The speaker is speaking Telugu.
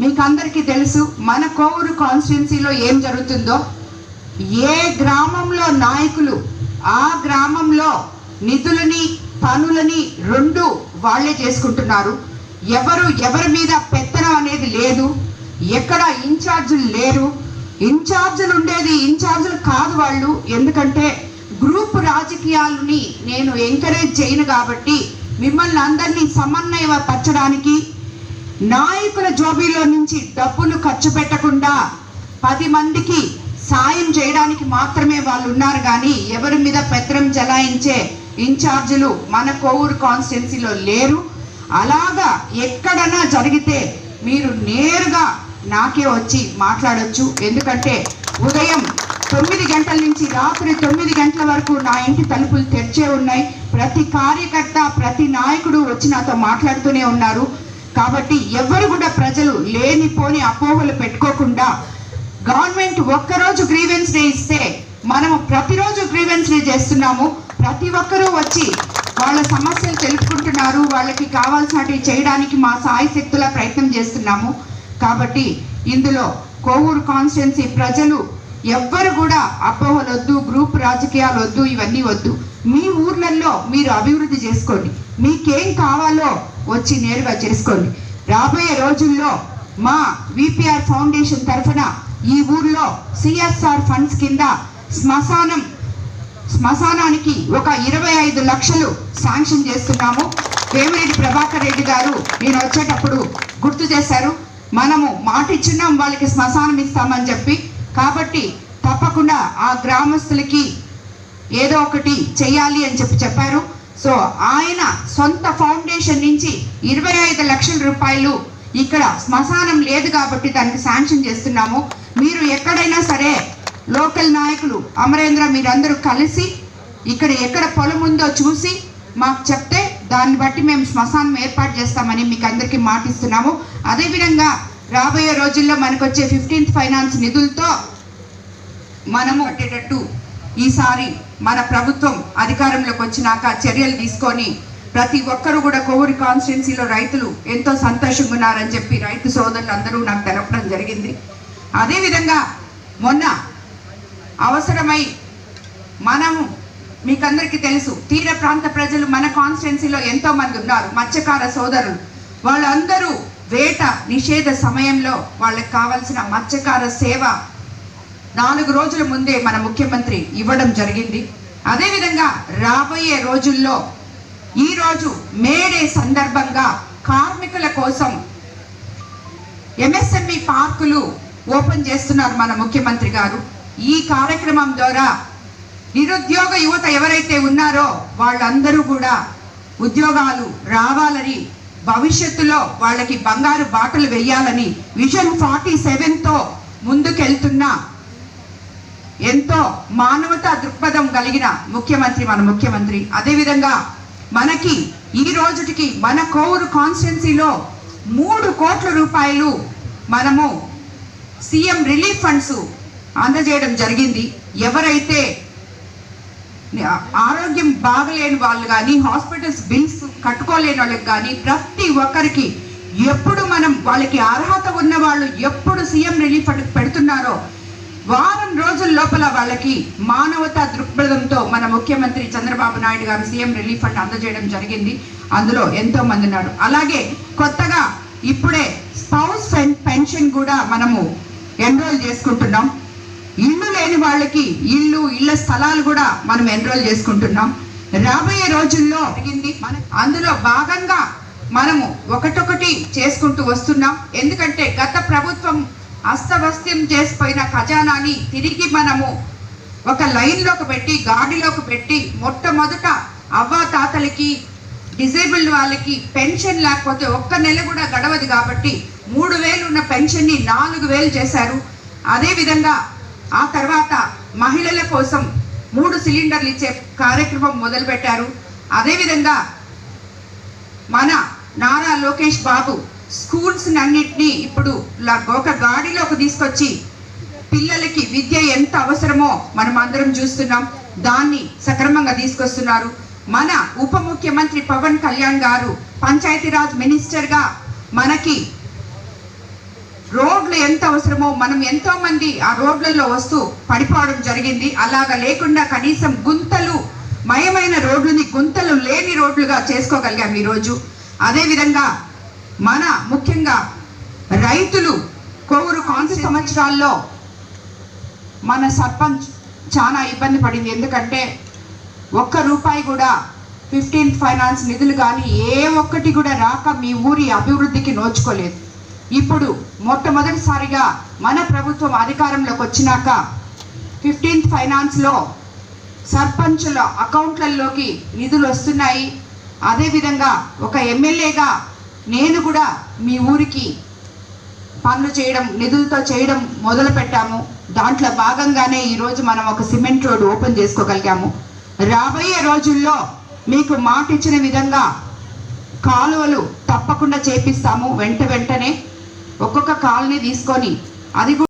మీకు అందరికీ తెలుసు మన కోవూరు కాన్స్టిట్యున్సీలో ఏం జరుగుతుందో? ఏ గ్రామంలో నాయకులు ఆ గ్రామంలో నిధులని పనులని రెండు వాళ్ళే చేసుకుంటున్నారు. ఎవరు ఎవరి మీద పెత్తనం అనేది లేదు. ఎక్కడ ఇన్ఛార్జులు లేరు. ఇన్ఛార్జులు ఉండేది ఇన్ఛార్జులు కాదు వాళ్ళు. ఎందుకంటే గ్రూప్ రాజకీయాలని నేను ఎంకరేజ్ చేయను కాబట్టి మిమ్మల్ని అందరినీ సమన్వయపరచడానికి నాయకుల జోబీలో నుంచి డబ్బులు ఖర్చు పెట్టకుండా పది మందికి సాయం చేయడానికి మాత్రమే వాళ్ళు ఉన్నారు కానీ ఎవరి మీద పెత్తనం జలాయించే ఇన్ఛార్జీలు మన కోవూరు కాన్స్టిట్యున్సీలో లేరు. అలాగా ఎక్కడన్నా జరిగితే మీరు నేరుగా నాకే వచ్చి మాట్లాడొచ్చు. ఎందుకంటే ఉదయం తొమ్మిది గంటల నుంచి రాత్రి తొమ్మిది గంటల వరకు నా ఇంటి తలుపులు తెరిచే ఉన్నాయి. ప్రతి కార్యకర్త ప్రతి నాయకుడు వచ్చి నాతో మాట్లాడుతూనే ఉన్నారు. కాబట్టి ఎవరు కూడా ప్రజలు లేనిపోని అపోహలు పెట్టుకోకుండా గవర్నమెంట్ ఒక్కరోజు గ్రీవెన్స్ డే ఇస్తే మనము ప్రతిరోజు గ్రీవెన్స్ డే చేస్తున్నాము. ప్రతి ఒక్కరూ వచ్చి వాళ్ళ సమస్యలు తెలుపుకుంటున్నారు. వాళ్ళకి కావాల్సినవి చేయడానికి మా సాయి శక్తుల ప్రయత్నం చేస్తున్నాము. కాబట్టి ఇందులో కోవూరు కాన్స్టిట్యున్సీ ప్రజలు ఎవ్వరు కూడా అపోహలు వద్దు గ్రూప్ రాజకీయాలు వద్దు ఇవన్నీ వద్దు. మీ ఊర్లలో మీరు అభివృద్ధి చేసుకోండి. మీకేం కావాలో వచ్చి నేరుగా చేసుకోండి. రాబోయే రోజుల్లో మా విపిఆర్ ఫౌండేషన్ తరఫున ఈ ఊర్లో సిఎస్ఆర్ ఫండ్స్ కింద శ్మశానం శ్మశానానికి ఒక ఇరవై ఐదు లక్షలు శాంక్షన్ చేస్తున్నాము. వేమిరెడ్డి ప్రభాకర్ రెడ్డి గారు నేను వచ్చేటప్పుడు గుర్తు చేశారు. మనము మాట ఇచ్చున్నాం వాళ్ళకి శ్మశానం ఇస్తామని చెప్పి. కాబట్టి తప్పకుండా ఆ గ్రామస్తులకి ఏదో ఒకటి చెయ్యాలి అని చెప్పి చెప్పారు. సో ఆయన సొంత ఫౌండేషన్ నుంచి ఇరవై ఐదు లక్షల రూపాయలు ఇక్కడ శ్మశానం లేదు కాబట్టి దానికి శాంక్షన్ చేస్తున్నాము. మీరు ఎక్కడైనా సరే లోకల్ నాయకులు అమరేంద్ర మీరందరూ కలిసి ఇక్కడ ఎక్కడ పొలం ఉందో చూసి మాకు చెప్తే దాన్ని బట్టి మేము శ్మశానం ఏర్పాటు చేస్తామని మీకు అందరికీ మాటిస్తున్నాము. అదేవిధంగా రాబోయే రోజుల్లో మనకు వచ్చే ఫిఫ్టీన్త్ ఫైనాన్స్ నిధులతో మనము కట్టేటట్టు ఈసారి మన ప్రభుత్వం అధికారంలోకి వచ్చినాక చర్యలు తీసుకొని ప్రతి ఒక్కరు కూడా కోవూరు కాన్స్టిట్యున్సీలో రైతులు ఎంతో సంతోషంగా ఉన్నారని చెప్పి రైతు సోదరులు అందరూ నాకు తెలపడం జరిగింది. అదేవిధంగా మొన్న అవసరమై మనము మీకందరికీ తెలుసు తీర ప్రాంత ప్రజలు మన కాన్స్టిట్యున్సీలో ఎంతో మంది ఉన్నారు మత్స్యకార సోదరులు. వాళ్ళందరూ వేట నిషేధ సమయంలో వాళ్ళకి కావాల్సిన మత్స్యకార సేవ నాలుగు రోజుల ముందే మన ముఖ్యమంత్రి ఇవ్వడం జరిగింది. అదేవిధంగా రాబోయే రోజుల్లో ఈ రోజు మేడే సందర్భంగా కార్మికుల కోసం ఎంఎస్ఎంఈ పార్కులు ఓపెన్ చేస్తున్నారు మన ముఖ్యమంత్రి గారు. ఈ కార్యక్రమం ద్వారా నిరుద్యోగ యువత ఎవరైతే ఉన్నారో వాళ్ళందరూ కూడా ఉద్యోగాలు రావాలని భవిష్యత్తులో వాళ్ళకి బంగారు బాటలు వేయాలని విజన్ ఫార్టీ సెవెన్తో ముందుకెళ్తున్న ఎంతో మానవతా దృక్పథం కలిగిన ముఖ్యమంత్రి మన ముఖ్యమంత్రి. అదేవిధంగా మనకి ఈ రోజుటికి మన కోవూరు కాన్స్టిట్యున్సీలో మూడు కోట్ల రూపాయలు మనము సీఎం రిలీఫ్ ఫండ్స్ అందజేయడం జరిగింది. ఎవరైతే ఆరోగ్యం బాగలేని వాళ్ళు కానీ హాస్పిటల్స్ బిల్స్ కట్టుకోలేని వాళ్ళకి కానీ ప్రతి ఒక్కరికి ఎప్పుడు మనం వాళ్ళకి అర్హత ఉన్న వాళ్ళు ఎప్పుడు సీఎం రిలీఫ్ పెడుతున్నారో వారం రోజుల లోపల వాళ్ళకి మానవతా దృక్పథంతో మన ముఖ్యమంత్రి చంద్రబాబు నాయుడు గారు సీఎం రిలీఫ్ ఫండ్ అందజేయడం జరిగింది. అందులో ఎంతో మంది ఉన్నారు. అలాగే కొత్తగా ఇప్పుడే స్పౌస్ పెన్షన్ కూడా మనము ఎన్రోల్ చేసుకుంటున్నాం. ఇల్లు లేని వాళ్ళకి ఇల్లు ఇళ్ళ స్థలాలు కూడా మనం ఎన్రోల్ చేసుకుంటున్నాం. రాబోయే రోజుల్లో జరిగింది. మన అందులో భాగంగా మనము ఒకటొకటి చేసుకుంటూ వస్తున్నాం. ఎందుకంటే గత ప్రభుత్వం అస్తవ్యస్తం చేసిపోయిన ఖజానాని తిరిగి మనము ఒక లైన్లోకి పెట్టి గాడిలోకి పెట్టి మొట్టమొదట అవ్వ తాతలకి డిజేబుల్డ్ వాళ్ళకి పెన్షన్ లేకపోతే ఒక్క నెల కూడా గడవదు కాబట్టి మూడు వేలు ఉన్న పెన్షన్ని నాలుగు వేలు చేశారు. అదేవిధంగా ఆ తర్వాత మహిళల కోసం మూడు సిలిండర్లు ఇచ్చే కార్యక్రమం మొదలుపెట్టారు. అదేవిధంగా మన నారా లోకేష్ బాబు స్కూల్స్ అన్నిటినీ ఇప్పుడు ఒక గాడిలోకి తీసుకొచ్చి పిల్లలకి విద్య ఎంత అవసరమో మనం అందరం చూస్తున్నాం. దాన్ని సక్రమంగా తీసుకొస్తున్నారు. మన ఉప ముఖ్యమంత్రి పవన్ కళ్యాణ్ గారు పంచాయతీరాజ్ మినిస్టర్గా మనకి రోడ్లు ఎంత అవసరమో మనం ఎంతో మంది ఆ రోడ్లలో వస్తూ పడిపోవడం జరిగింది. అలాగా లేకుండా కనీసం గుంతలు మయమైన రోడ్లని గుంతలు లేని రోడ్లుగా చేసుకోగలిగాం ఈరోజు. అదేవిధంగా మన ముఖ్యంగా రైతులు కొవ్వురు కాన్సి సంవత్సరాల్లో మన సర్పంచ్ చాలా ఇబ్బంది పడింది. ఎందుకంటే ఒక్క రూపాయి కూడా ఫిఫ్టీన్త్ ఫైనాన్స్ నిధులు కానీ ఏ ఒక్కటి కూడా రాక మీ ఊరి అభివృద్ధికి నోచుకోలేదు. ఇప్పుడు మొట్టమొదటిసారిగా మన ప్రభుత్వం అధికారంలోకి వచ్చినాక ఫిఫ్టీన్త్ ఫైనాన్స్లో సర్పంచుల అకౌంట్లలోకి నిధులు వస్తున్నాయి. అదేవిధంగా ఒక ఎమ్మెల్యేగా నేను కూడా మీ ఊరికి పనులు చేయడం నిధులతో చేయడం మొదలు పెట్టాము దాంట్లో భాగంగానే ఈరోజు మనం ఒక సిమెంట్ రోడ్ ఓపెన్ చేసుకోగలిగాము. రాబోయే రోజుల్లో మీకు మాట ఇచ్చిన విధంగా కాలువలు తప్పకుండా చేపిస్తాము. వెంట వెంటనే ఒక్కొక్క కాలనీ తీసుకొని అది కూడా